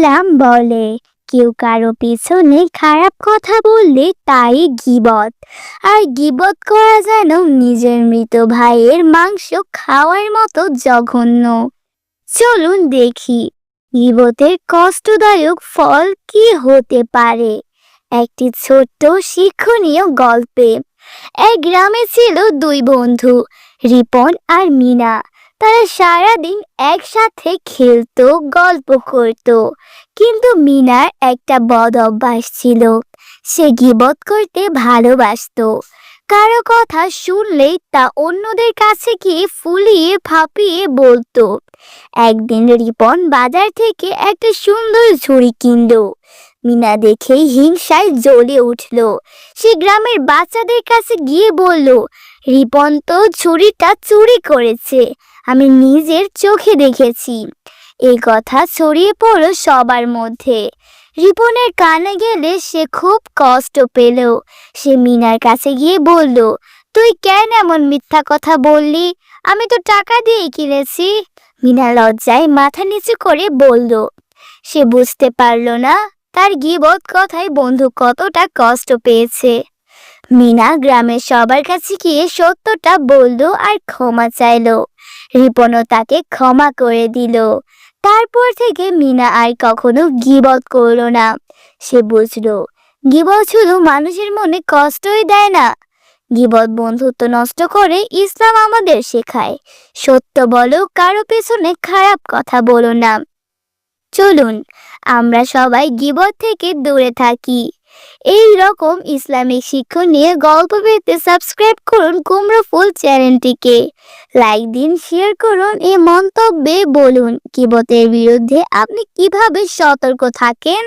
ইসলাম বলে। কেউ কারও পিছনে খারাপ কথা বললে তাই গিবত। আর গিবত করা যেন নিজের মৃত ভাইয়ের মাংস খাওয়ার মতো জঘন্য। চলুন দেখি, গিবতের কষ্টদায়ক ফল কি হতে পারে? একটি ছোট্ট শিক্ষণীয় গল্পে। এক গ্রামে ছিল দুই বন্ধু, রিপন আর মিনা। তারা সারাদিন একসাথে খেলতো, গল্প করত। কিন্তু মিনার একটা বদ অভ্যাস ছিল। সে গিবত করতে ভালোবাসতো। কারও কথা শুনলেই তা অন্যদের কাছে গিয়ে ফুলিয়ে ফাঁপিয়ে বলতো। একদিন রিপন বাজার থেকে একটা সুন্দর ঝুড়ি কিনলো। মিনা দেখেই হিংসায় জ্বলে উঠল। সে গ্রামের বাচ্চাদের কাছে গিয়ে বলল রিপন তো ছুরিটা চুরি করেছে। আমি নিজের চোখে দেখেছি। এই কথা ছড়িয়ে পড়ল সবার মধ্যে। রিপনের কানে গেলে সে খুব কষ্ট পেল। সে মিনার কাছে গিয়ে বলল, তুই কেন এমন মিথ্যা কথা বললি? আমি তো টাকা দিয়ে কিনেছি। মিনা লজ্জায় মাথা নিচু করে বলল, সে বুঝতে পারল না, তার গিবত কথায় বন্ধু কতটা কষ্ট পেয়েছে। মিনা গ্রামের সবার কাছে গিয়ে সত্যটা বলল আর ক্ষমা চাইলো। রিপনও তাকে ক্ষমা করে দিল। তারপর থেকে মিনা আর কখনো গিবত করল না। সে বুঝলো, গিবত শুধু মানুষের মনে কষ্টই দেয় না। গিবত বন্ধুত্ব নষ্ট করে ইসলাম আমাদের শেখায়। সত্য বলো, কারও পেছনে খারাপ কথা বলো না। চলুন, আমরা সবাই গিবত থেকে দূরে থাকি। এই রকম ইসলামিক শিক্ষা নিয়ে গল্প পেতে সাবস্ক্রাইব করুন কুমড়ো ফুল চ্যানেলটিকে। লাইক দিন শেয়ার করুন এ মন্তব্যে বলুন কিবতের বিরুদ্ধে আপনি কীভাবে সতর্ক থাকেন?